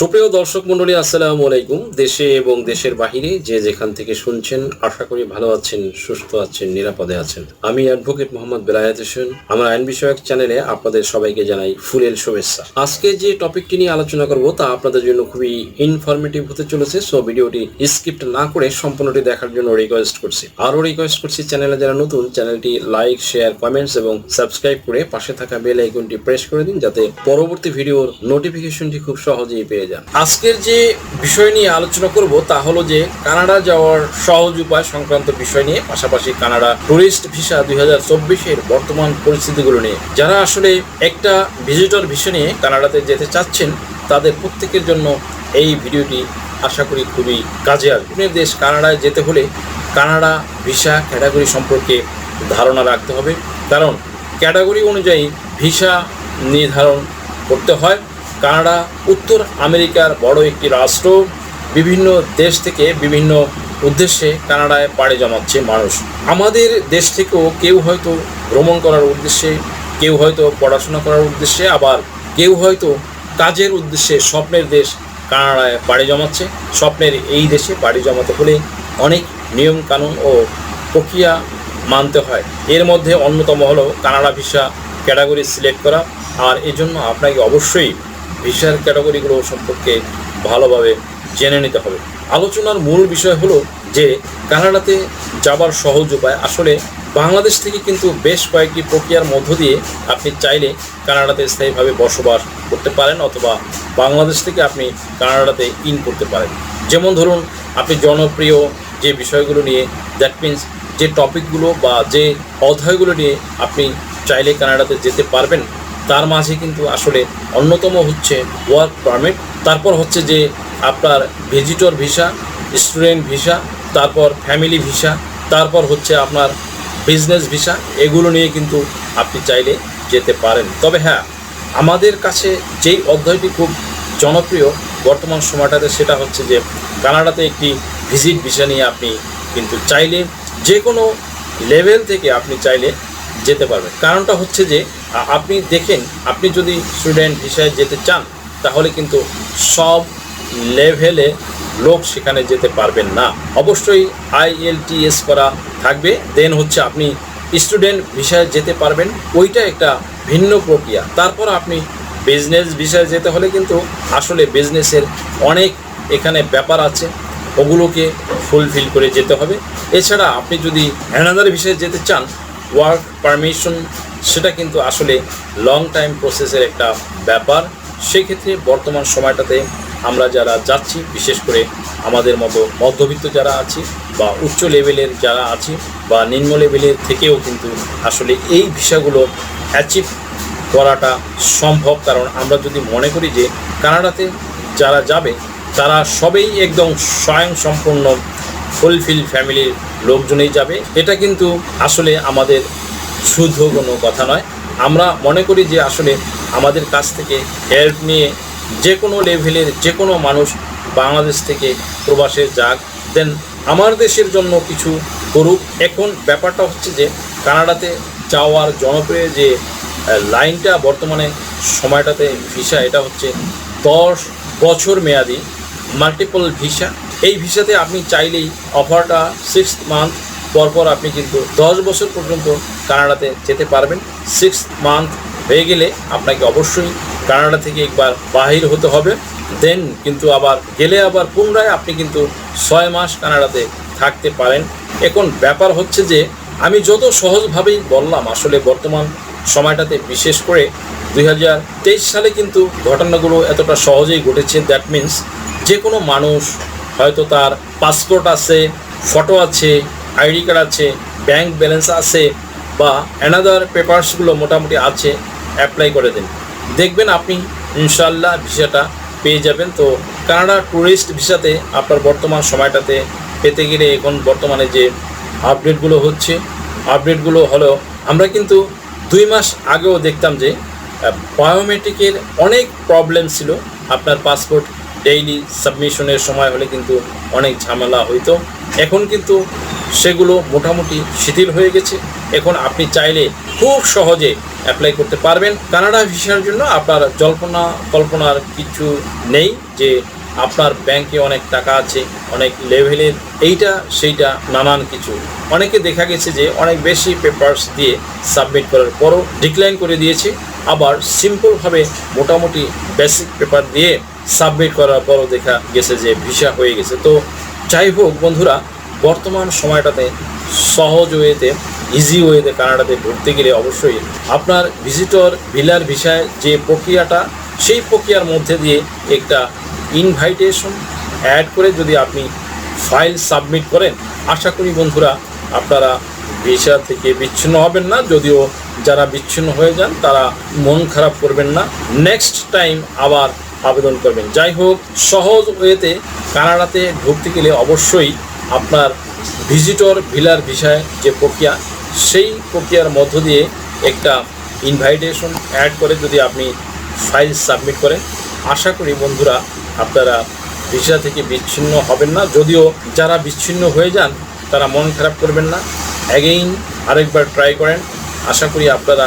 সুপ্রিয় দর্শক মন্ডলী আসসালামু আলাইকুম। দেশে এবং দেশের বাহিরে যে যেখান থেকে শুনছেন, আশা করি ভালো আছেন, সুস্থ আছেন, নিরাপদে আছেন। আমি অ্যাডভোকেট মোহাম্মদ বেলায়েত হোসেন। আমার আইন বিষয়ক চ্যানেলে আপনাদের সবাইকে জানাই ফুলের শুভেচ্ছা। আজকে যে টপিকটি নিয়ে আলোচনা করব, তা আপনাদের জন্য খুবই ইনফরমেটিভ হতে চলেছে সো ভিডিওটি স্কিপ্ট না করে সম্পূর্ণটি দেখার জন্য রিকোয়েস্ট করছি। আরও রিকোয়েস্ট করছি চ্যানেলে যারা নতুন, চ্যানেলটি লাইক শেয়ার কমেন্টস এবং সাবস্ক্রাইব করে পাশে থাকা বেল আইকনটি প্রেস করে দিন, যাতে পরবর্তী ভিডিওর নোটিফিকেশনটি খুব সহজেই পেয়ে যান। আজকের যে বিষয় নিয়ে আলোচনা করব তা হলো যে কানাডা যাওয়ার সহজ উপায় সংক্রান্ত বিষয় নিয়ে, পাশাপাশি কানাডা টুরিস্ট ভিসা দুই হাজার চব্বিশের বর্তমান পরিস্থিতিগুলো নিয়ে। যারা আসলে একটা ভিজিটর ভিসা নিয়ে কানাডাতে যেতে চাচ্ছেন, তাদের প্রত্যেকের জন্য এই ভিডিওটি আশা করি খুবই কাজে আসবে। দেশ কানাডায় যেতে হলে কানাডা ভিসা ক্যাটাগরি সম্পর্কে ধারণা রাখতে হবে। কারণ ক্যাটাগরি অনুযায়ী ভিসা নির্ধারণ করতে হয়। কানাডা, উত্তর আমেরিকার বড় একটি রাষ্ট্র। বিভিন্ন দেশ থেকে বিভিন্ন উদ্দেশ্যে কানাডায় পাড়ি জমাচ্ছে মানুষ। আমাদের দেশ থেকেও কেউ হয়তো ভ্রমণ করার উদ্দেশ্যে, কেউ হয়তো পড়াশোনা করার উদ্দেশ্যে, আবার কেউ হয়তো কাজের উদ্দেশ্যে স্বপ্নের দেশ কানাডায় পাড়ি জমাচ্ছে। স্বপ্নের এই দেশে পাড়ি জমাতে হলে অনেক নিয়ম কানুন ও প্রক্রিয়া মানতে হয়। এর মধ্যে অন্যতম হলো কানাডা ভিসা ক্যাটাগরি সিলেক্ট করা। আর এজন্য আপনাকে অবশ্যই ভিসার ক্যাটাগরিগুলো সম্পর্কে ভালোভাবে জেনে নিতে হবে। আলোচনার মূল বিষয় হলো যে, কানাডাতে যাবার সহজ উপায়। আসলে বাংলাদেশ থেকে কিন্তু বেশ কয়েকটি প্রক্রিয়ার মধ্য দিয়ে আপনি চাইলে কানাডাতে স্থায়ীভাবে বসবাস করতে পারেন অথবা বাংলাদেশ থেকে আপনি কানাডাতে ইন করতে পারেন। যেমন ধরুন, আপনি জনপ্রিয় যে বিষয়গুলো নিয়ে দ্যাট মিন্স যে টপিকগুলো বা যে অধ্যায়গুলো নিয়ে আপনি চাইলে কানাডাতে যেতে পারবেন তার মাঝে কিন্তু আসলে অন্যতম হচ্ছে ওয়ার্ক পারমিট তারপর হচ্ছে যে আপনার ভিজিটর ভিসা স্টুডেন্ট ভিসা তারপর ফ্যামিলি ভিসা তারপর হচ্ছে আপনার বিজনেস ভিসা এগুলো নিয়ে কিন্তু আপনি চাইলে যেতে পারেন। তবে হ্যাঁ আমাদের কাছে যেই অধ্যায়টি খুব জনপ্রিয় বর্তমান সময়টাতে সেটা হচ্ছে যে কানাডাতে একটি ভিজিট ভিসা নিয়ে আপনি কিন্তু চাইলে যে কোনো লেভেল থেকে আপনি চাইলে যেতে পারবেন। কারণটা হচ্ছে যে আপনি দেখেন, আপনি যদি স্টুডেন্ট ভিসায় যেতে চান, তাহলে কিন্তু সব লেভেলে লোক সেখানে যেতে পারবেন না। অবশ্যই আইএলটিএস করা থাকবে। দেন হচ্ছে আপনি স্টুডেন্ট ভিসায় যেতে পারবেন। ওইটা একটা ভিন্ন প্রক্রিয়া। তারপর আপনি বিজনেস ভিসায় যেতে হলে কিন্তু আসলে বিজনেসের অনেক এখানে ব্যাপার আছে। ওগুলোকে ফুলফিল করে যেতে হবে। এছাড়া আপনি যদি অ্যানাদার বিষয়ে যেতে চান ওয়ার্ক পারমিশন সেটা কিন্তু আসলে লং টাইম প্রসেসের একটা ব্যাপার। সেক্ষেত্রে বর্তমান সময়টাতে আমরা যারা যাচ্ছি, বিশেষ করে আমাদের মতো মধ্যবিত্ত যারা আছি বা উচ্চ লেভেলের যারা আছি বা নিম্ন লেভেলের থেকেও কিন্তু আসলে এই ভিসাগুলো অ্যাচিভ করাটা সম্ভব। কারণ আমরা যদি মনে করি যে কানাডাতে যারা যাবে, তারা সবেই একদম স্বয়ং সম্পূর্ণ ফুলফিল ফ্যামিলির লোকজনেই যাবে। এটা কিন্তু আসলে আমাদের শুদ্ধ কোনো কথা নয়। আমরা মনে করি যে আসলে আমাদের কাছ থেকে হেল্প নিয়ে যে কোনো লেভেলের যে কোনো মানুষ বাংলাদেশ থেকে প্রবাসে যাক। দেন আমার দেশের জন্য কিছু করুক। এখন ব্যাপারটা হচ্ছে যে কানাডাতে যাওয়ার জনপ্রিয় যে লাইনটা বর্তমানে সময়টাতে ভিসা, এটা হচ্ছে দশ বছর মেয়াদি মাল্টিপল ভিসা এই ভিসাতে আপনি চাইলেই অফারটা সিক্স মান্থ পরপর আপনি কিন্তু দশ বছর পর্যন্ত কানাডাতে যেতে পারবেন। সিক্স মান্থ হয়ে গেলে আপনাকে অবশ্যই কানাডা থেকে একবার বাহির হতে হবে। দেন কিন্তু আবার গেলে আবার পুনরায় আপনি কিন্তু ছয় মাস কানাডাতে থাকতে পারেন। এখন ব্যাপার হচ্ছে যে, আমি যত সহজভাবেই বললাম, আসলে বর্তমান সময়টাতে বিশেষ করে দু হাজার তেইশ সালে কিন্তু ঘটনাগুলো এতটা সহজেই ঘটেছে। দ্যাট মিন্স যে কোনো মানুষ হয়তো তার পাসপোর্ট আছে ফটো আছে আইডি কার্ড আছে ব্যাংক ব্যালেন্স আছে বা অ্যানাদার পেপারসগুলো মোটামুটি আছে অ্যাপ্লাই করে দিন। দেখবেন আপনি ইনশাল্লাহ ভিসাটা পেয়ে যাবেন। তো কানাডা ট্যুরিস্ট ভিসাতে আপনার বর্তমান সময়টাতে পেতে গেলে এখন বর্তমানে যে আপডেটগুলো হচ্ছে আপডেটগুলো হলো, আমরা কিন্তু দুই মাস আগেও দেখতাম যে বায়োমেট্রিকের অনেক প্রবলেম ছিল আপনার পাসপোর্ট ডেইলি সাবমিশনের সময় হলে কিন্তু অনেক ঝামেলা হইতো। এখন কিন্তু সেগুলো মোটামুটি শিথিল হয়ে গেছে। এখন আপনি চাইলে খুব সহজে অ্যাপ্লাই করতে পারবেন। কানাডা ভিসার জন্য আপনার জল্পনা, কল্পনার কিছু নেই যে আপনার ব্যাংকে অনেক টাকা আছে, অনেক লেভেলের এইটা, সেইটা, নানান কিছু। অনেকে দেখা গেছে যে অনেক বেশি পেপারস দিয়ে সাবমিট করার পরও ডিক্লাইন করে দিয়েছে। আবার সিম্পলভাবে মোটামুটি বেসিক পেপার দিয়ে সাবমিট করার পরও দেখা গেছে যে ভিসা হয়ে গেছে। তো যাই হোক বন্ধুরা, বর্তমান সময়টাতে সহজ ওয়েতে ইজি ওয়েতে কানাডাতে ঘুরতে গেলে অবশ্যই আপনার ভিজিটর ভিলার ভিসায় যে প্রক্রিয়াটা, সেই প্রক্রিয়ার মধ্যে দিয়ে একটা ইনভাইটেশন অ্যাড করে যদি আপনি ফাইল সাবমিট করেন, আশা করি বন্ধুরা আপনারা ভিসা থেকে বিচ্ছিন্ন হবেন না। যদিও যারা বিচ্ছিন্ন হয়ে যান, তারা মন খারাপ করবেন না। নেক্সট টাইম আবার আবেদন করবেন। যাই হোক, সহজ ওয়েতে কানাডাতে ঢুকতে গেলে অবশ্যই আপনার ভিজিটর ভিলার ভিসায় যে প্রক্রিয়া, সেই প্রক্রিয়ার মধ্য দিয়ে একটা ইনভাইটেশন অ্যাড করে যদি আপনি ফাইল সাবমিট করেন। আশা করি বন্ধুরা আপনারা ভিসা থেকে বিচ্ছিন্ন হবেন না। যদিও যারা বিচ্ছিন্ন হয়ে যান, তারা মন খারাপ করবেন না। অ্যাগেইন আরেকবার ট্রাই করেন। আশা করি আপনারা